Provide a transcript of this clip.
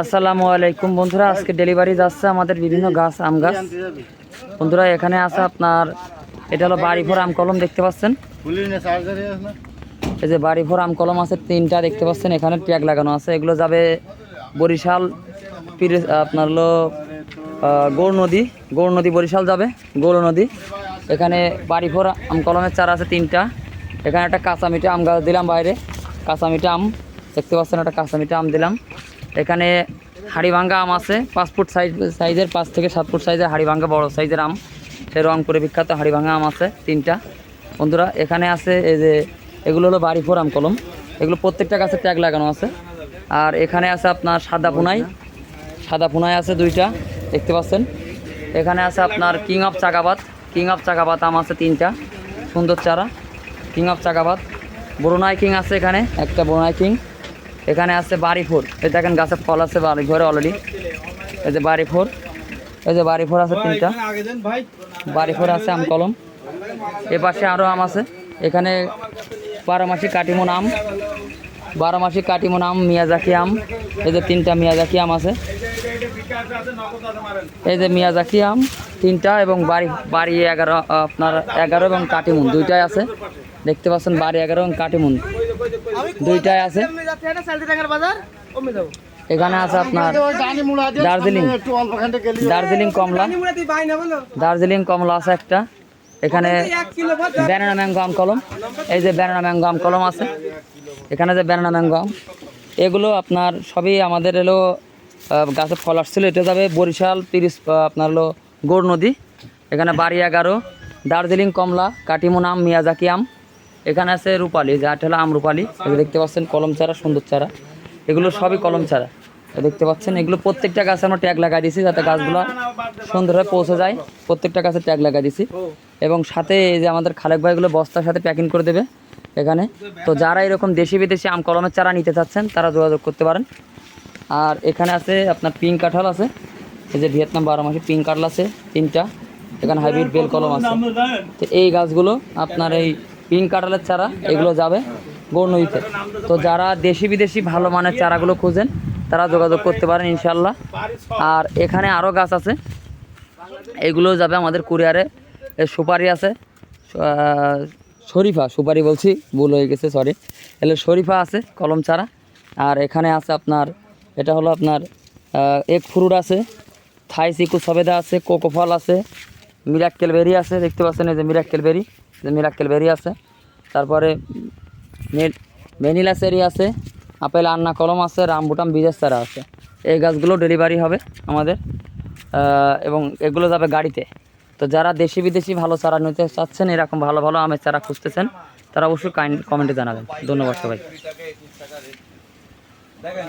আসসালামু আলাইকুম বন্ধুরা, আজকে ডেলিভারি যাচ্ছে আমাদের বিভিন্ন গাছ, আম গাছ। বন্ধুরা, এখানে আছে আপনার, এটা হলো বাড়িভর আম কলম, দেখতে পাচ্ছেন? এই যে বাড়িভর আম কলম আছে, তিনটা দেখতে পাচ্ছেন, এখানে ট্যাগ লাগানো আছে। এগুলো যাবে বরিশাল আপনার হলো গৌর নদী গৌর নদী বরিশাল যাবে, গৌর নদী। এখানে বাড়িভর আম কলমের চারা আছে তিনটা। এখানে একটা কাঁচা মিঠা আম গাছ দিলাম বাইরে কাঁচা মিঠা আম। দেখতে পাচ্ছেন একটা কাঁচা মিঠা আম দিলাম। এখানে হাড়িভাঙ্গা আম আছে, পাঁচ ফুট সাইজ, সাইজের পাঁচ থেকে সাত ফুট সাইজের হাড়িভাঙ্গা, বড় সাইজের আম। সে রংপুরে বিখ্যাত হাড়িভাঙ্গা আম আছে, তিনটা। বন্ধুরা, এখানে আছে এই যে, এগুলো হলো বাড়ি আম কলম। এগুলো প্রত্যেকটা গাছে ট্যাগ লাগানো আছে। আর এখানে আছে আপনার সাদা পুনাই সাদা পুনাই আছে দুইটা, দেখতে পাচ্ছেন। এখানে আছে আপনার কিং অফ চাকাবাত কিং অফ চাকাবাত আম আছে তিনটা, সুন্দর চারা। কিং অফ চাকাবাত ব্রুনাই কিং আছে এখানে, একটা ব্রুনাই কিং। এখানে আছে বাড়ি ফোর এই দেখেন গাছে ফল আছে বাড়ি ঘরে অলরেডি এই যে বাড়ি ফোর এই যে বাড়ি ফোর আছে তিনটা। বাড়ি ফোর আছে আম কলম। এ পাশে আরও আম আছে। এখানে বারো বারোমাসি কাটিমন আম। বারোমাসি কাটিমন আম মিয়াজাকি আম। এই যে তিনটা মিয়াজাকি আম আছে। এই যে মিয়াজাকি আম তিনটা এবং বাড়ি বাড়ি এগারো আপনার এগারো এবং কাটিমুন দুইটাই আছে। দেখতে পাচ্ছেন বাড়ি এগারো এবং কাটিমুন। দুইটাই আছে। এখানে আছে আপনার দার্জিলিং। দার্জিলিং কমলা। দার্জিলিং কমলা আছে একটা। এখানে ব্যানানা ম্যাঙ্গো আম কলম। এই যে ব্যানানা ম্যাঙ্গো আম কলম আছে। এখানে যে ব্যানানা ম্যাঙ্গো আম এগুলো আপনার সবই আমাদের এলো গাছে ফল আসছিল। এটা যাবে বরিশাল তিরিশ আপনার হলো গৌর নদী। এখানে বাড়ি এগারো। দার্জিলিং কমলা কাটিমুন আম মিয়াজাকি আম। এখানে আছে রূপালি যাটা হলো আম রূপালি। এগুলো দেখতে পাচ্ছেন, কলম চারা, সুন্দর চারা। এগুলো সবই কলম চারা। দেখতে পাচ্ছেন, এগুলো প্রত্যেকটা গাছে আমরা ট্যাগ লাগাই দিয়েছি যাতে গাছগুলো সুন্দরভাবে পৌঁছে যায়। প্রত্যেকটা গাছে ট্যাগ লাগাই দিয়েছি এবং সাথে এই যে আমাদের খালেক ভাইগুলো বস্তার সাথে প্যাকিং করে দেবে এখানে। তো যারা এরকম দেশি বিদেশি আম, কলমের চারা নিতে চাচ্ছেন, তারা যোগাযোগ করতে পারেন। আর এখানে আছে আপনার পিঙ্ক কাঁঠাল আছে। এই যে ভিয়েতনাম বারো মাসে পিঙ্ক কাঁঠাল আছে, তিনটা। এখানে হাইব্রিড বেল কলম আছে। তো এই গাছগুলো আপনার এই পিঙ্ক কাঁঠালের চারা, এগুলো যাবে গৌরনদীতে। তো যারা দেশি বিদেশি ভালো মানের চারাগুলো খুঁজেন, তারা যোগাযোগ করতে পারেন ইনশাল্লাহ আর এখানে আরও গাছ আছে। এগুলো যাবে আমাদের কুরিয়ারে। সুপারি আছে। শরীফা, সুপারি বলছি, ভুল হয়ে গেছে সরি এলে শরীফা আছে, কলম চারা। আর এখানে আছে আপনার, এটা হলো আপনার এক ফ্রুট আছে। থাই চিকু সবেদা আছে কোকো ফল আছে, মিরাক্কেল বেরি আছে, দেখতে পাচ্ছেন এই যে মিরাক্কেল বেরি। মিরাক্কেল বেরি আছে। তারপরে ভ্যানিলা চেরি আছে, আপেল, আন্না, কলম আছে রামবুটাম বীজের চারা আছে। এই গাছগুলো ডেলিভারি হবে আমাদের এবং এগুলো যাবে গাড়িতে। তো যারা দেশি বিদেশি ভালো চারা নিতে চাচ্ছেন, এরকম ভালো ভালো আমের চারা খুঁজতেছেন, তারা অবশ্যই কাইন্ড কমেন্টে জানাবেন। ধন্যবাদ সবাই দেখেন